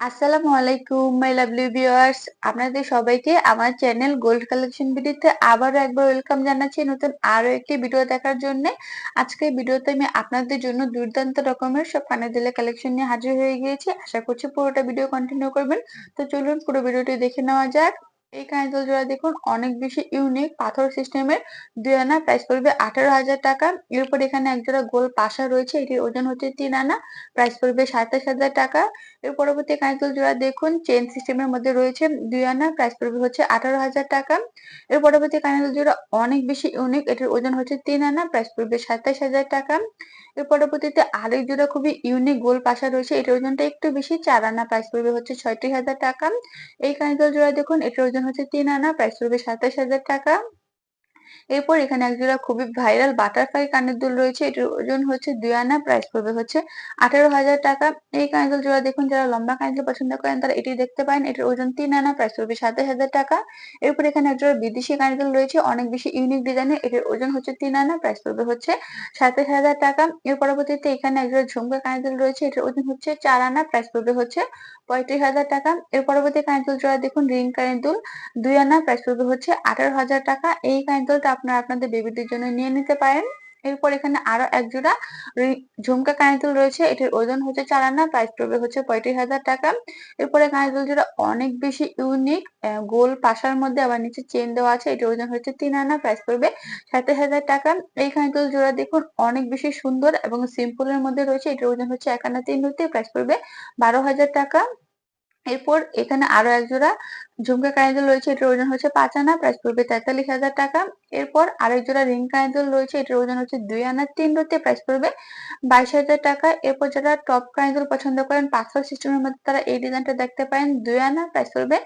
আসসালামু আলাইকুম my lovely viewers আপনাদের সবাইকে আমার চ্যানেল গোল্ড কালেকশন ভিডিওতে আবারও একবার ওয়েলকাম জানাচ্ছি নতুন আরও একটি ভিডিও দেখার জন্য। আজকে ভিডিওতে আমি আপনাদের জন্য দুর্দান্ত রকমের সব কানের দিলে কালেকশন নিয়ে হাজির হয়ে গিয়েছি। আশা করছি পুরোটা ভিডিও কন্টিনিউ করবেন। তো চলুন পুরো ভিডিওটি দেখে নেওয়া যাক। এই কাঁচল জোড়া দেখুন, অনেক বেশি ইউনিক পাথর সিস্টেমের দুই আনা প্রাইস পড়বে আঠারো হাজার টাকা। এরপর এখানে এক জোড়া গোল পাশা রয়েছে এটির ওজন হচ্ছে তিন আনা প্রাইস পড়বে সাতাশ হাজার টাকা। এর পরবর্তী কাঁচল জোড়া দেখুন চেন সিস্টেমের মধ্যে রয়েছে দুই আনা প্রাইস পড়বে হচ্ছে আঠারো হাজার টাকা। এর পরবর্তী কাঁচল জোড়া অনেক বেশি ইউনিক এটির ওজন হচ্ছে তিন আনা প্রাইস পড়বে সাতাশ হাজার টাকা। এর পরবর্তীতে আরেক জোড়া খুবই ইউনিক গোল পাশা রয়েছে, এটার ওজনটা একটু বেশি, চার আনা প্রাইস পড়বে হচ্ছে ছয়ত্রিশ হাজার টাকা। এই কাঁচল জোড়া দেখুন, এটার ওজন হচ্ছে তিন আনা প্রাইস পড়বে সাতাশ হাজার টাকা। এরপর এখানে একজোড়া খুবই ভাইরাল বাটারফ্লাই কানের দুল রয়েছে। এটির ওজন হচ্ছে দুই আনা প্রাইস পড়বে হচ্ছে আঠারো হাজার টাকা। এই কানের জোড়া দেখুন, যারা লম্বা কানের পছন্দ করেন তারা এটি দেখতে পারেন। এটির ওজন তিন আনা প্রাইস পড়বে সাতাশ হাজার টাকা। এরপর এখানে একজোড়া বিদেশি কানের দুল রয়েছে, অনেক বেশি ইউনিক ডিজাইনের এটির ওজন হচ্ছে তিন আনা প্রাইস পড়বে হচ্ছে সাতাশ হাজার টাকা। এর পরবর্তীতে এখানে একজোড়া ঝুমকা কানের দুল রয়েছে, এটির ওজন হচ্ছে চার আনা প্রাইস পড়বে হচ্ছে পঁয়ত্রিশ হাজার টাকা। এর পরবর্তী কানের দুল জোড়া দেখুন রিং কানের দুল, দুই আনা প্রাইস পড়বে হচ্ছে আঠারো হাজার টাকা। এই কানের দুলটা আপনারা আপনাদের বেবিদের জন্য নিয়ে নিতে পারেন। এরপর এখানে আরও এক জোড়া ঝুমকা কানের রয়েছে। এটির ওজন হচ্ছে চার আনা প্রাইস পড়বে হচ্ছে পঁয়ত্রিশ হাজার টাকা। এরপরে কানের জোড়া অনেক বেশি ইউনিক গোল পাশার মধ্যে আবার নিচে চেন দেওয়া আছে। এটির ওজন হচ্ছে তিন আনা প্রাইস পড়বে সাতাশ হাজার টাকা। এই কানের জোড়া দেখুন অনেক বেশি সুন্দর এবং সিম্পলের মধ্যে রয়েছে। এটির ওজন হচ্ছে এক আনা তিন প্রাইস পড়বে বারো হাজার টাকা। এরপর এখানে আরও এক জোড়া ঝুমকা কানেদুল রয়েছে, এটার ওজন হচ্ছে পাঁচ আনা প্রাইস পড়বে তেতাল্লিশ হাজার টাকা। এরপর আরেক জোড়া রিং কানেদুল রয়েছে, এটার ওজন হচ্ছে দুই আনা তিন রুতে প্রাইস পড়বে বাইশ হাজার টাকা। এরপর যারা টপ কানেদুল পছন্দ করেন পাথর সিস্টেমের মধ্যে তারা এই ডিজাইনটা দেখতে পারেন, দুই আনা প্রাইস পড়বে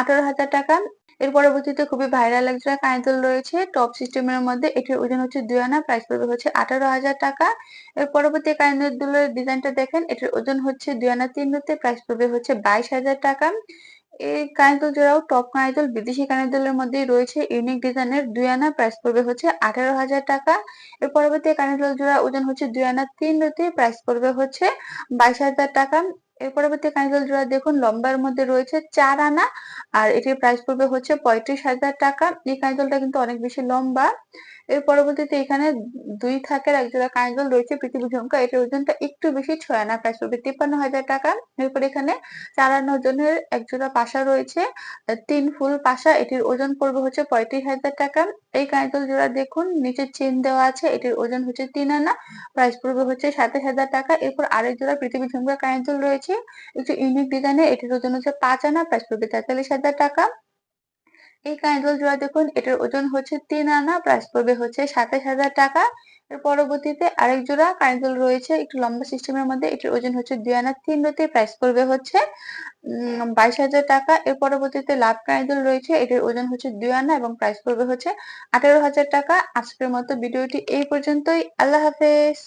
আঠারো হাজার টাকা। এর পরবর্তীতে খুবই ভাইরাল একজোড়া কানেদুল রয়েছে টপ সিস্টেমের মধ্যে। এটির ওজন হচ্ছে দুই আনা প্রাইস পড়বে হচ্ছে আঠারো হাজার টাকা। এর পরবর্তী কানেদুলের ডিজাইনটা দেখেন, এটির ওজন হচ্ছে দুই আনা, তিন রুতে প্রাইস পড়বে হচ্ছে বাইশ হাজার টাকা। এই কানের জোড়াও টপ কানের বিদেশি কানের মধ্যেই রয়েছে ইউনিক ডিজাইনের দুই আনা প্রাইস পড়বে হচ্ছে আঠারো হাজার টাকা। এর পরবর্তী কানের জোড়া ওজন হচ্ছে দুই আনা, তিন রুতে প্রাইস পড়বে হচ্ছে বাইশ হাজার টাকা। এর পরবর্তী কানের জোড়া দেখুন, লম্বার মধ্যে রয়েছে চার আনা, আর এটির প্রাইস পড়বে হচ্ছে পঁয়ত্রিশ হাজার টাকা। এই কানের কিন্তু অনেক বেশি লম্বা। এর পরবর্তীতে এখানে দুই থাকের একজোড়া কাঁচদল রয়েছে পৃথিবী ঝুমকা এটার ওজনটা একটু বেশি, ছয় আনা প্রাইস পড়বে তিপ্পান্ন হাজার টাকা। এরপর এখানে চারান্ন ওজনের একজোড়া পাশা রয়েছে তিন ফুল পাশা। এটির ওজন পড়বে হচ্ছে পঁয়ত্রিশ হাজার টাকা। এই কাঁচদল জোড়া দেখুন, নিচে চেন দেওয়া আছে, এটির ওজন হচ্ছে তিন আনা প্রাইস পড়বে হচ্ছে সাতাশ হাজার টাকা। এরপর আরেক জোড়া পৃথিবী ঝুমকা কাঁচদল রয়েছে, একটু ইউনিক ডিজাইনে এটির ওজন হচ্ছে পাঁচ আনা প্রাইস পড়বে তেতাল্লিশ হাজার টাকা। এই কাঁচল জোড়া দেখুন, এটার ওজন হচ্ছে তিন আনা প্রাইস পড়বে হচ্ছে সাতাশ হাজার টাকা। এর পরবর্তীতে আরেক জোড়া কাঁচল রয়েছে, একটু লম্বা সিস্টেমের মধ্যে, এটার ওজন হচ্ছে দুই আনা তিন রতি প্রাইস পড়বে হচ্ছে বাইশ হাজার টাকা। এর পরবর্তীতে লাভ কাঁচল রয়েছে, এটার ওজন হচ্ছে দুই আনা এবং প্রাইস পড়বে হচ্ছে আঠারো হাজার টাকা। আজকের মতো ভিডিওটি এই পর্যন্তই। আল্লাহ হাফেজ।